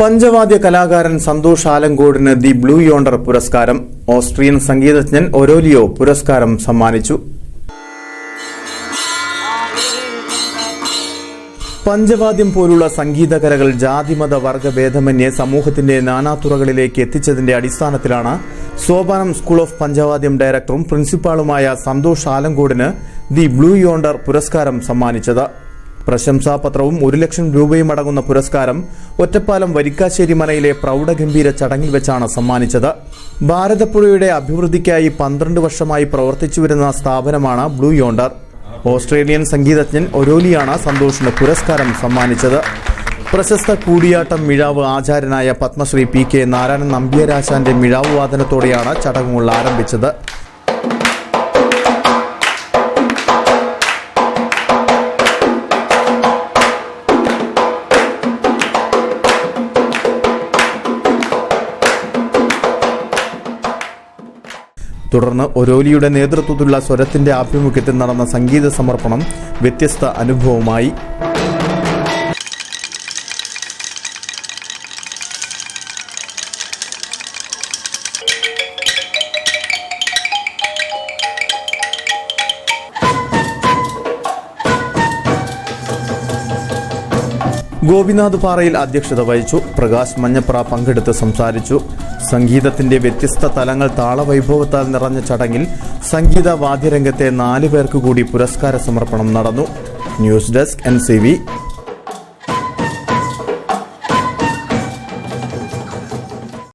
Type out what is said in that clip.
പഞ്ചവാദ്യ കലാകാരൻ സന്തോഷ് ആലങ്കോടിന് the blue Yonder പുരസ്കാരം. ഓസ്ട്രിയൻ സംഗീതജ്ഞൻ ഒരോലിയോ പുരസ്കാരം സമ്മാനിച്ചു. പഞ്ചവാദ്യം പോലുള്ള സംഗീതകലകൾ ജാതിമത വർഗഭേദമന്യേ സമൂഹത്തിന്റെ നാനാതുറകളിലേക്ക് എത്തിച്ചതിന്റെ അടിസ്ഥാനത്തിലാണ് സോപാനം സ്കൂൾ ഓഫ് പഞ്ചവാദ്യം ഡയറക്ടറും പ്രിൻസിപ്പാളുമായ സന്തോഷ് ആലങ്കോടിന് ദി ബ്ലൂ യോണ്ടർ പുരസ്കാരം സമ്മാനിച്ചത്. പ്രശംസാപത്രവും ഒരു ലക്ഷം രൂപയും അടങ്ങുന്ന പുരസ്കാരം ഒറ്റപ്പാലം വരിക്കാശ്ശേരി മലയിലെ പ്രൗഢഗംഭീര ചടങ്ങിൽ വെച്ചാണ് സമ്മാനിച്ചത്. ഭാരതപ്പുഴയുടെ അഭിവൃദ്ധിക്കായി പന്ത്രണ്ട് വർഷമായി പ്രവർത്തിച്ചു വരുന്ന സ്ഥാപനമാണ് ബ്ലൂ യോണ്ടർ. ഓസ്ട്രേലിയൻ സംഗീതജ്ഞൻ ഒരോലിയാണ് സന്തോഷിന് പുരസ്കാരം സമ്മാനിച്ചത്. പ്രശസ്ത കൂടിയാട്ടം മിഴാവ് ആചാര്യനായ പത്മശ്രീ പി കെ നാരായണൻ നമ്പ്യരാശാന്റെ മിഴാവ് വാദനത്തോടെയാണ് ചടങ്ങുകൾ ആരംഭിച്ചത്. തുടർന്ന് ഒരോലിയുടെ നേതൃത്വത്തിലുള്ള സ്വരത്തിന്റെ ആഭിമുഖ്യത്തിൽ നടന്ന സംഗീത സമർപ്പണം വ്യത്യസ്ത അനുഭവമായി ഗോപിനാഥ് പാറയിൽ അധ്യക്ഷത വഹിച്ചു. പ്രകാശ് മഞ്ഞപ്ര പങ്കെടുത്ത് സംസാരിച്ചു. സംഗീതത്തിന്റെ വ്യത്യസ്ത തലങ്ങൾ താളവൈഭവത്താൽ നിറഞ്ഞ ചടങ്ങിൽ സംഗീത വാദ്യരംഗത്തെ നാലു പേർക്ക് കൂടി പുരസ്കാര സമർപ്പണം നടന്നു. News desk N